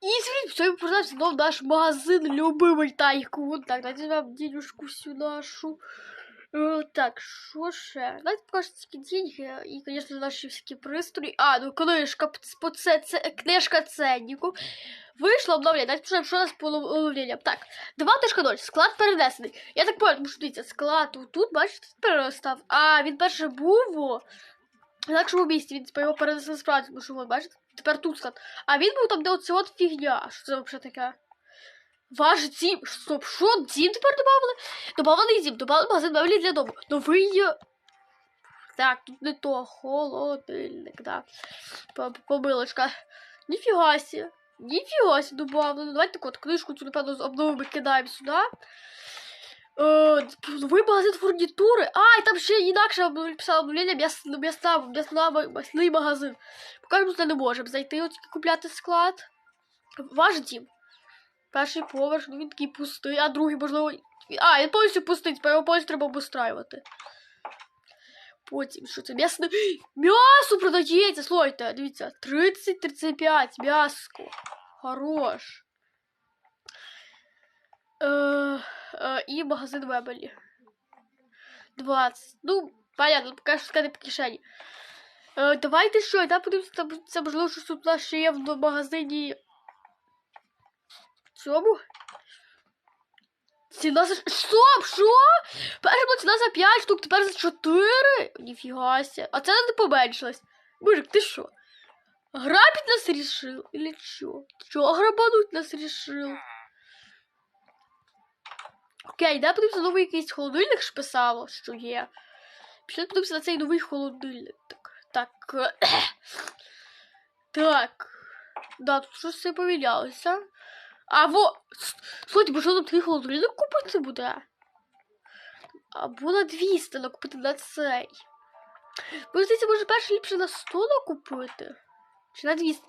І смотрите, сьогодні продався знову наш магазин любимий тайкун. Так, дайте вам денежку всю нашу. Е, так, що ще? Давайте покажете тільки деньги і, звісно, наші всякі пристрої. А, ну книжка, по це, книжка ценнику. Вийшло обновлення. Давайте почнемо, що у нас по обновленням. Так, 2.0, склад перенесений. Я так понял, тому що дивіться, склад тут, бачите, перестав. А, він перше був в інакшому місці, він його перенесли справді, тому що, от, бачите, тепер тут склад. А він був там, де оце от фігня. Що це взагалі таке? Ваш дім. Стоп, що? Дім тепер добавили? Добавили дім, добавили магазин меблі для дому. Новий. е, Так, тут не то. Холодильник, да. П- Помилочка. Ніфіга сі. Ніфіга сі добавлено. Давайте так от книжку цю, напевно, з обновами кидаємо сюди. Е, новий магазин фурнітури. А, і там ще інакше обнов- обновлення м'ясна, м'ясна, м'ясна, м'ясний магазин. Поки ми туди не можемо зайти, от купляти склад. Ваш дім. Перший поверх, ну він такий пустий, а другий, можливо. А, він повністю пустий, тепер його повністю треба обустраювати. Потім, що це м'ясне. М'ясо продається! Слухайте, дивіться, 30-35 м'яско. Хорош. Е, е, і магазин мебелі. 20. Ну, понятно, поки що сказати по кишені. Е, давайте що, я подивимося, там це можливо, що тут у є в магазині. Цьому? Ціна за... Стоп, що? Перша була ціна за 5 штук, тепер за 4? Ніфіга. А це не поменшилась. Мужик, ти що? Грабить нас решил? Или чё? Чё, грабануть нас решил? Окей, да, подивимося новий якийсь холодильник ж писало, що є. Пішли подивимося на цей новий холодильник. Так, так. Так. Да, тут щось все помінялося. А во. Слухайте, бо що тут твій холодильник купити буде? Або на 200 накупити на цей. Ви здається, може перше ліпше на 100 накупити? Чи на 200?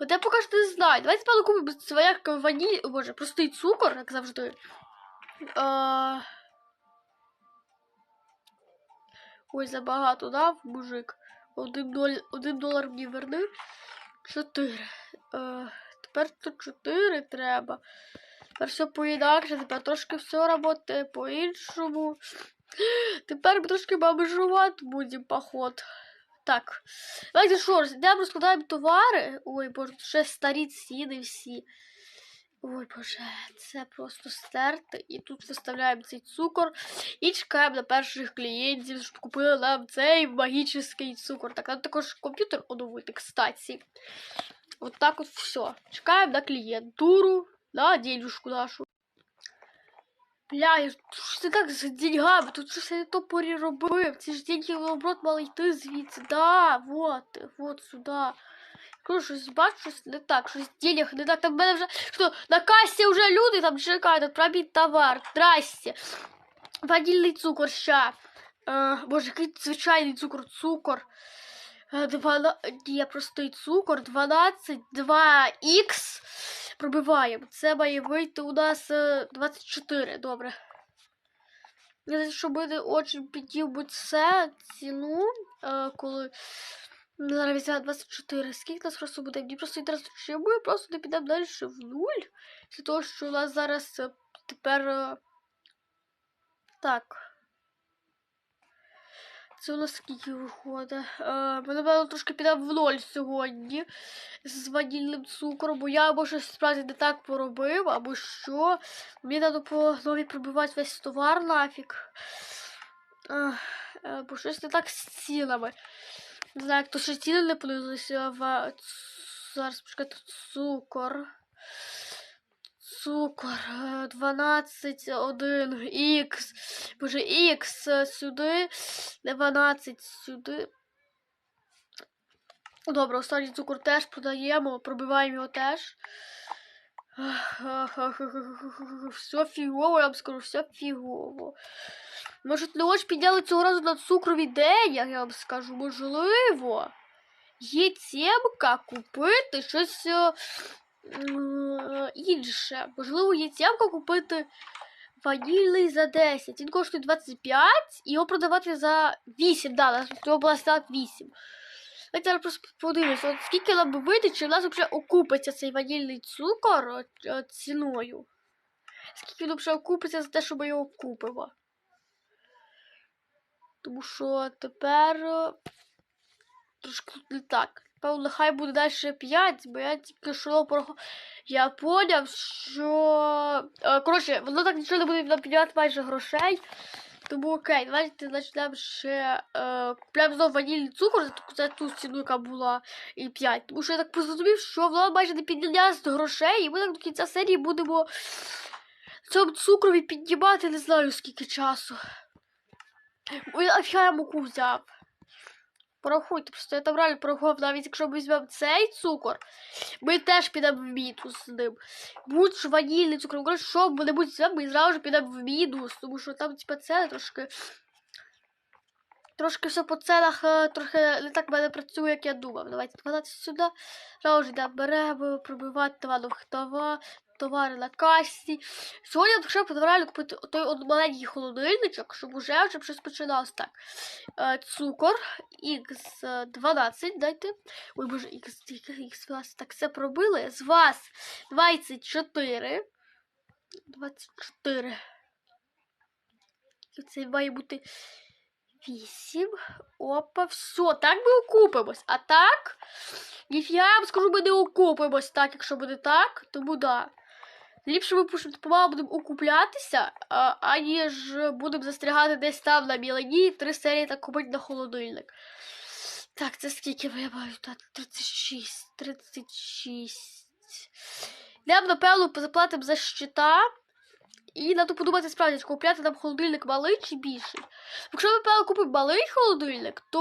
От я поки що не знаю. Давайте певно купимо своя ваніль. Боже, простий цукор, як завжди. А... Ой, забагато дав, мужик. Один, доль... Один долар мені верни. Чотири. Е, тепер тут чотири треба. Тепер все по-інакше, тепер трошки все роботи по-іншому. Тепер ми трошки бомжувати будемо, поход. Так. Давайте що, йдемо розкладаємо товари. Ой, боже, ще старі ціни всі. Ой, боже, це просто стерти. І тут виставляємо цей цукор. І чекаємо на перших клієнтів, щоб купили нам цей магічний цукор. Так, нам також комп'ютер оновити, кстати. Вот так вот все. Чекаємо на клієнтуру, на денежку нашу. Бля, я щось так з деньгами, тут щось я не то переробив. Ці ж деньги, наоборот, мали йти звідси. Да, вот, вот сюди. Кажу, щось бачу, щось не так, щось денег не так. Там в мене вже що, на касі вже люди там чекають, отправіть товар. Здрасте. Ванільний цукор ща. Е, боже, який звичайний цукор, цукор. Е, Двана... Ні, простий цукор, 12, 2х. Пробиваємо. Це має вийти у нас е, 24, добре. Я буде очень підів це ціну, е, коли Ну, зараз 24. Скільки нас просто буде? Мені просто інтересно, чи ми просто не підемо далі в нуль? Для того, що у нас зараз е, тепер. е, Так. Це у нас скільки виходить? Е, ми, напевно, трошки підемо в ноль сьогодні з ванільним цукром, бо я або щось справді не так поробив, або що. Мені треба по нові пробивати весь товар нафіг. Е, бо щось не так з цінами. Не знаю, як то ще ціни не понизилися в зараз почекайте, цукор. Цукор е, 12, 1, х. Боже, х сюди, 12 сюди. Добре, останній цукор теж продаємо, пробиваємо його теж. Все фігово, я вам скажу, все фігово. Може, не ось підняли цього разу на цукровий день, як я вам скажу, можливо. Є тємка купити щось е, інше. Можливо, є тємка купити ванільний за 10. Він коштує 25 і його продавати за 8. Да, його була ставка 8. Давайте зараз просто подивимося, от скільки нам би вийде, чи в нас взагалі окупиться цей ванільний цукор от, ціною. Скільки він взагалі окупиться за те, що ми його купимо. Тому що тепер е, трошки не так. Певно, нехай буде далі 5, бо я тільки що порахував. Я поняв, що. е, Коротше, воно так нічого не буде нам піднімати майже грошей. Тому окей, давайте почнемо ще. Е, купляємо знову ванільний цукор за, ту- ціну, яка була і 5. Тому що я так зрозумів, що воно майже не піднялося грошей, і ми так до кінця серії будемо цьому цукрові піднімати не знаю скільки часу. Ой, а я муку взяв. Порахуйте, просто я там реально порахував, навіть якщо ми візьмемо цей цукор, ми теж підемо в мінус з ним. Будь ванільний цукор, коротше, що ми не будь візьмемо, ми зразу ж підемо в мінус, тому що там, типа, це трошки. Трошки все по ценах е, трохи не так в мене працює, як я думав. Давайте 12 сюди. Зразу ж йдемо, беремо, пробивати товар, товари на касі. Сьогодні я хочу реально купити той от маленький холодильничок, щоб уже щоб щось починалося так. Е, цукор X12, дайте. Ой, боже, X, X12. Так, це пробили. З вас 24. 24. І Це має бути 8. Опа, все. Так ми окупимось. А так. Ніфіга, я вам скажу, ми не окупимось так, якщо буде так, тому да. Ліпше ми пуш- будемо окуплятися, аніж будемо застрягати десь там на мілені, три серії так купити на холодильник. Так, це скільки я маю дати? 36. 36. Йдемо, напевно, заплатимо за щита. І треба подумати справді, купляти нам холодильник малий чи більший. Якщо ми, напевно, купимо малий холодильник, то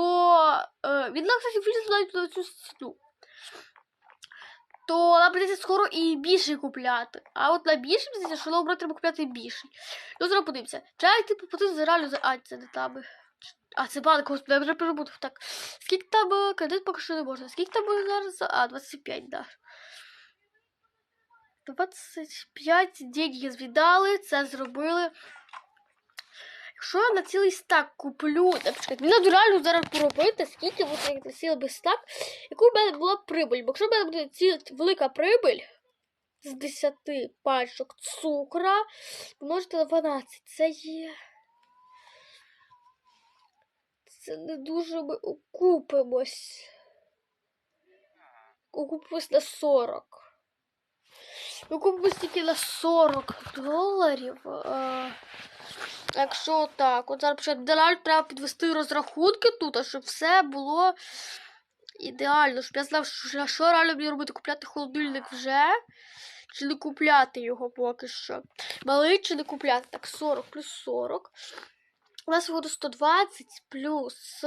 е, він нам, кстати, влізе навіть на цю ціну. То нам прийдеться скоро і більший купляти. А от на більший, здається, що нам треба купляти більший. Ну, зараз подивимося. Йти поплатити за реально за. А, це не там. А, це банк, господи, я вже перебутав. Так. Скільки там е, кредит поки що не можна. Скільки там зараз? А, 25, да. 25 деньги звідали, це зробили. Якщо я на цілий стак куплю, так мені треба реально зараз поробити, скільки буде на цілий стак, яку в мене була прибиль. Бо якщо в мене буде ці, велика прибиль з 10 пачок цукра, помножити на 12, це є. Це не дуже ми окупимось. Окупимось на 40. Ми купимось тільки на 40 доларів. Е, якщо так, от зараз почати ідеально треба підвести розрахунки тут, щоб все було ідеально, щоб я знав, що, що реально мені робити, купляти холодильник вже. Чи не купляти його поки що. Малий чи не купляти. Так, 40 плюс 40. У нас виходить 120 плюс.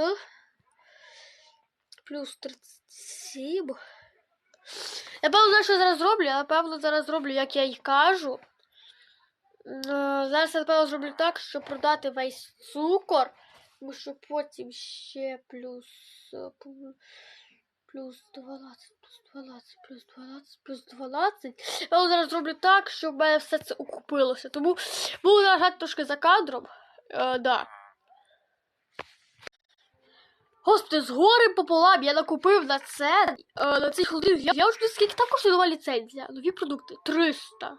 Плюс 37. Я певно що зараз зроблю. Я напевно зараз зроблю, як я й кажу. Е, Зараз я напевно зроблю так, щоб продати весь цукор. Тому що потім ще плюс. е, Плюс 12, плюс 12, плюс 12, плюс 12. Я зараз зроблю так, щоб в мене все це окупилося. Тому буду нажати трошки за кадром. Е, да. Господи, з гори пополам я накупив на це, е, на цей холодильник. Я, вже скільки також нова ліцензія. Нові продукти. 300.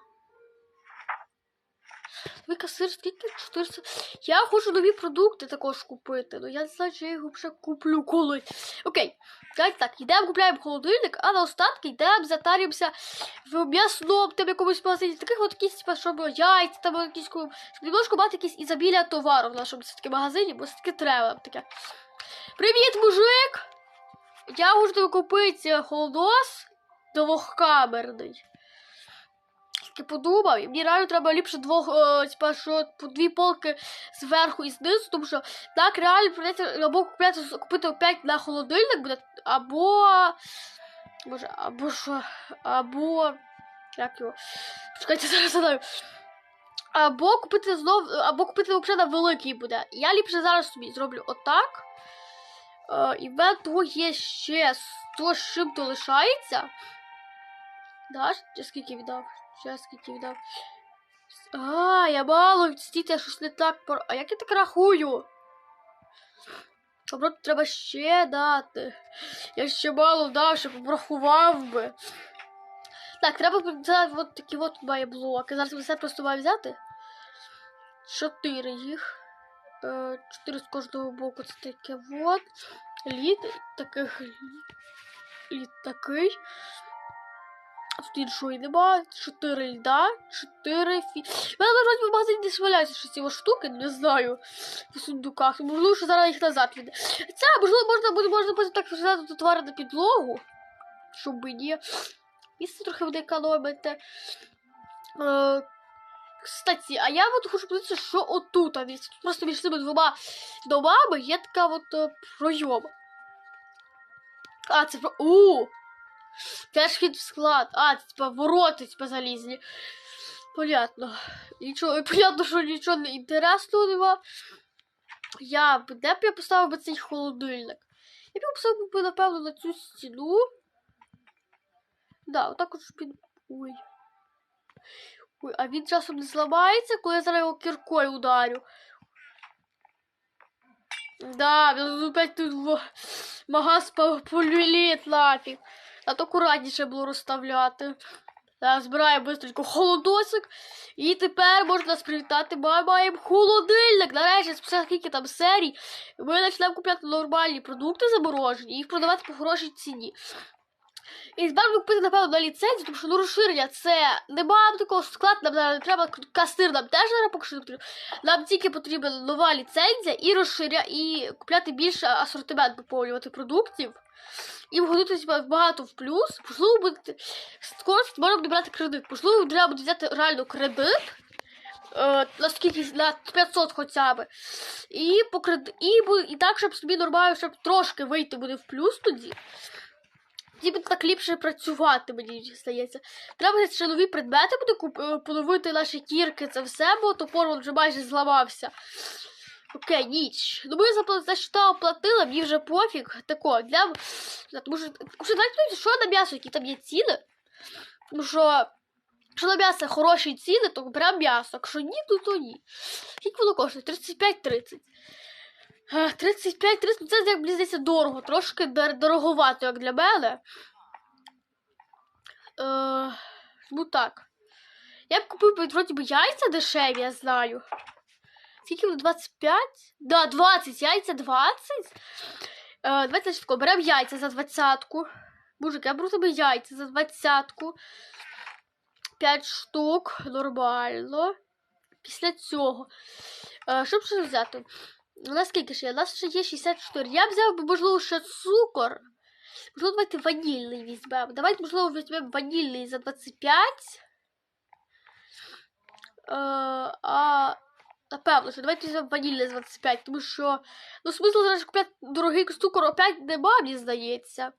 Ви касир, скільки? 400. Я хочу нові продукти також купити. Ну я не знаю, чи я їх вже куплю колись. Окей, давайте так, йдемо купляємо холодильник, а на остатки йдемо, затарюємося в м'ясному там якомусь магазині. Таких от якісь, типа, щоб яйця, там якісь, щоб немножко мати якісь ізобілля товару в нашому все-таки магазині, бо все-таки треба таке. Привіт, мужик! Я можу купити холодос двохкамерний. Тільки подумав, і мені реально треба ліпше двох, е, типа, що по дві полки зверху і знизу, тому що так реально придеться або купляти, купити опять на холодильник буде, або. Боже, або що, або. Як його? Чекайте, зараз знаю. Або купити знов, або купити взагалі на великий буде. Я ліпше зараз собі зроблю отак. Е, і в того є ще 100 з чим-то лишається. Да, скільки віддав? Ще скільки віддав? А, я мало стійте, щось не так. пор- А як я так рахую? Наоборот, треба ще дати. Я ще мало дав, щоб порахував би. Так, треба це от такі от має блоки. Зараз все просто маю взяти. Чотири їх. Е, Чотири з кожного боку це таке от. Лід, таких лід такий. Тут іншої нема. Чотири льда, чотири фі. У мене вроді в магазині десь валяються щось ці штуки, не знаю. В сундуках. Можливо, що зараз їх назад віде. Це, можливо, можна буде можна буде так сказати, твари на підлогу. Щоб мені. Місце трохи буде економити. Е, кстати, а я от хочу подивитися, що отут. А тут просто між цими двома домами є така от е, пройом. А, це про. У! Теж хід в склад. А, типа вороти, типа залізні. Понятно. Нічого, понятно, що нічого не інтересного нема. Я де б я поставив би цей холодильник? Я б поставив би, напевно, на цю стіну. Да, отак от він. Ой. Ой, а він часом не зламається, коли я зараз його кіркою ударю. Да, він опять тут в магаз по- полюліт нафіг. А то акуратніше було розставляти. Зараз збираю бистренько холодосик. І тепер можна нас привітати. Ми маємо холодильник. Нарешті, спустя скільки там серій. Ми почнемо купляти нормальні продукти заморожені і їх продавати по хорошій ціні. І ми купити, напевно, на ліцензію, тому що ну розширення це немає такого склад, нам не треба кастир, нам теж зараз поки що не потрібно. Нам тільки потрібна нова ліцензія і розширя, і купляти більше асортимент поповнювати продуктів. І вгодити себе багато в плюс. Можливо, буде скоро буде брати кредит. Можливо, треба буде взяти реально кредит. Е, на скільки на 500 хоча б. І по кред... і, і так, щоб собі нормально, щоб трошки вийти буде в плюс тоді. Тоді буде так ліпше працювати, мені здається. Треба ще нові предмети буде куп... е, поновити наші кірки, це все, бо топор вже майже зламався. Окей, ніч. Ну ми за, що оплатили, мені вже пофіг. Тако, для... Тому що, що подивимося, що на м'ясо, які там є ціни. Тому що, якщо на м'ясо хороші ціни, то беремо м'ясо. Якщо ні, то, то ні. Скільки воно коштує? 35-30. Е, 35-30, ну, це, як мені здається, дорого. Трошки дороговато, як для мене. Е, ну так. Я б купив вроді би, яйця дешеві, я знаю. Скільки воно? 25? Да, 20. Яйця 20. Е, давайте тако, беремо яйця за двадцятку. Мужик, я беру тебе яйця за двадцятку. 5 штук. Нормально. Після цього. Е, що б ще взяти? У нас скільки ще є? У нас ще є 64. Я б взяв можливо, ще цукор. Можливо, давайте ванільний візьмемо. Давайте, можливо, візьмемо ванільний за 25. Е, а напевно, що давайте візьмемо ванільний за 25, тому що ну, смисл зараз купляти дорогий цукор опять нема, мені здається.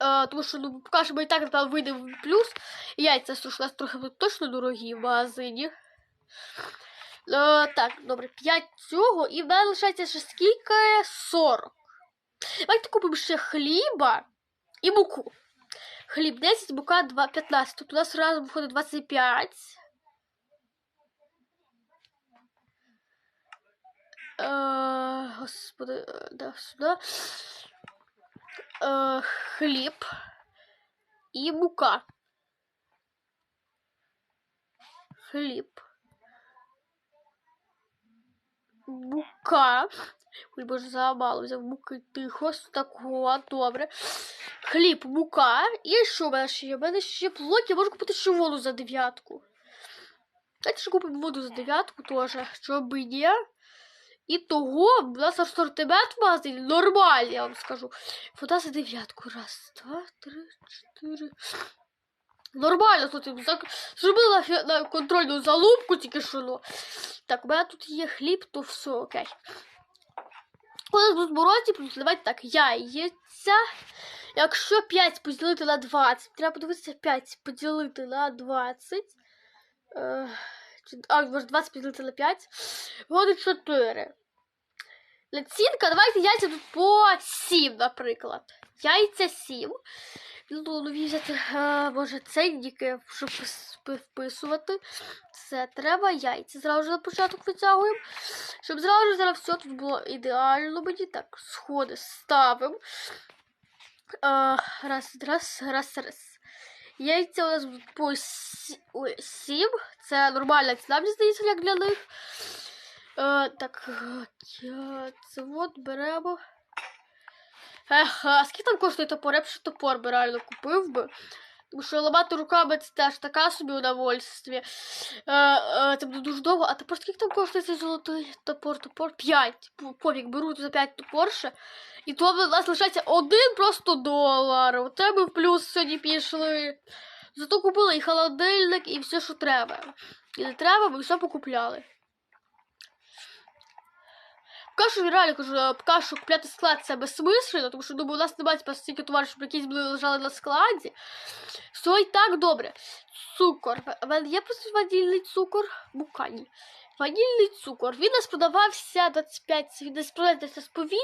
Е, тому що ну, ми і так напевно вийдемо в плюс. І яйця у нас трохи точно дорогі в магазині. Е, так, добре, 5 цього, і в мене лишається ще скільки? 40. Давайте купимо ще хліба і муку. Хліб 10, мука 2, 15. Тут у нас разом виходить 25. Господи, е, да, сюди. Е, хліб і мука. Хліб. Мука. Ой, боже, замало взяв муки тихо, такого, добре. Хліб, мука. І що в мене ще? У мене ще блоки, я можу купити ще воду за дев'ятку. Давайте ще купимо воду за дев'ятку теж, щоб є. І того в нас асортимент в магазині нормальний, я вам скажу. Вода за дев'ятку. Раз, два, три, чотири. Нормально тут так зробила на контрольну залупку тільки що. Ну. Так, у мене тут є хліб, то все окей. Коли будуть морозі, плюс давайте так, яйця. Якщо 5 поділити на 20, треба подивитися 5 поділити на 20. Е, а, може 20 поділити на 5. Виходить 4. Націнка, давайте яйця тут по 7, наприклад. Яйця 7. Ну, нові взяти, е, може, ценники, щоб вписувати. Це треба яйця. Зразу ж на початок витягуємо. Щоб зразу зараз все тут було ідеально мені. Так, сходи ставимо. Е, раз, раз, раз, раз. Яйця у нас будуть по сі- ой, сім. Це нормальна ціна, мені здається, як для них. Е, так, е, це от беремо. Ех, а скільки там коштує топор? Я б ще топор би реально купив би. Тому що ламати руками це теж така собі удовольствие. Е, е, це буде дуже довго. А тепер скільки там коштує цей золотий топор? Топор 5. Повік беру за 5 топор ще. І то в нас лишається один просто долар. Оце ми в плюс сьогодні пішли. Зато купили і холодильник, і все, що треба. І не треба, ми все покупляли. Поки реально кажу, поки купляти склад це безсмислено, тому що думаю, у нас немає стільки товарів, щоб якісь були лежали на складі. Все і так добре. Цукор. Мене є просто ванільний цукор? Мука ні. Ванільний цукор. Він у нас продавався 25, він десь продавався по 8.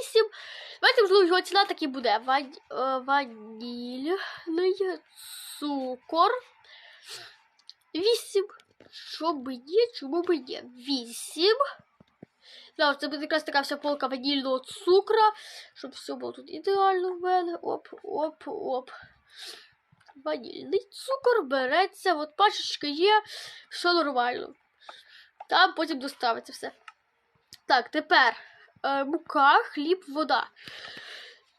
Давайте, можливо, його ціна так і буде. Вань, е, ванільний цукор. 8. Що би є, чому би є? 8. Да, це буде якраз така вся полка ванільного цукра, щоб все було тут ідеально в мене. Оп, оп, оп. Ванільний цукор береться, от пачечка є, все нормально. Там потім доставиться все. Так, тепер е, мука, хліб, вода.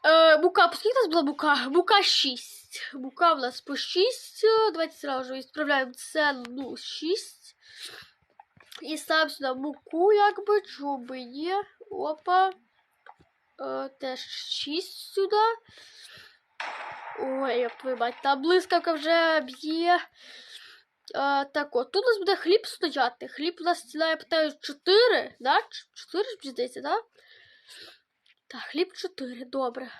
Е, мука, скільки у нас була мука? Мука 6. Мука в нас по 6. Давайте зразу відправляємо це, ну, 6. І ставимо сюди муку, якби, чуби є. Опа. Е, теж 6 сюди. Ой, як твою там блискавка вже б'є. Е, так от, тут у нас буде хліб стояти. Хліб у нас ціна, я питаю, 4, да? 4 ж здається, да? Так, хліб 4, добре.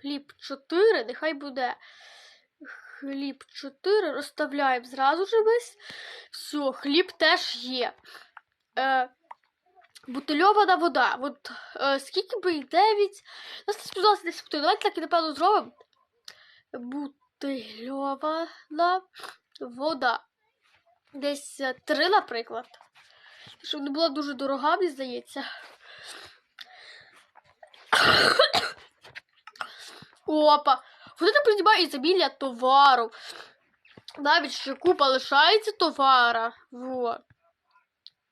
Хліб 4, нехай буде. Хліб 4, розставляємо зразу ж весь. Все, хліб теж є. Е, бутильована вода. От е, скільки би і 9. У нас не сподобалося десь бутиль. Давайте так і напевно зробимо. Бутильована вода. Десь 3, наприклад. Щоб не була дуже дорога, мені здається. Опа! Вони не приймає ізобілля товару. Навіть ще купа лишається товара. Во.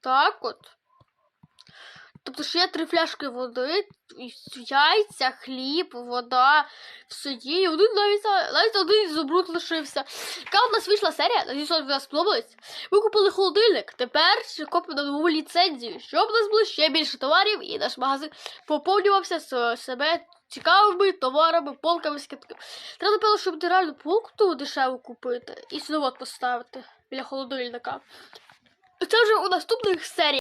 Так от. Тобто ще є три фляшки води, яйця, хліб, вода, все є. І один навіть, навіть один ізобруд лишився. Яка у нас вийшла серія? Надіюсь, вам вона. Ми купили холодильник. Тепер ще копимо на нову ліцензію, щоб у нас було ще більше товарів і наш магазин поповнювався з себе цікавими товарами, полками, скидками. Треба, напевно, щоб реально полку ту дешеву купити і сюди поставити біля холодильника. Це вже у наступних серіях.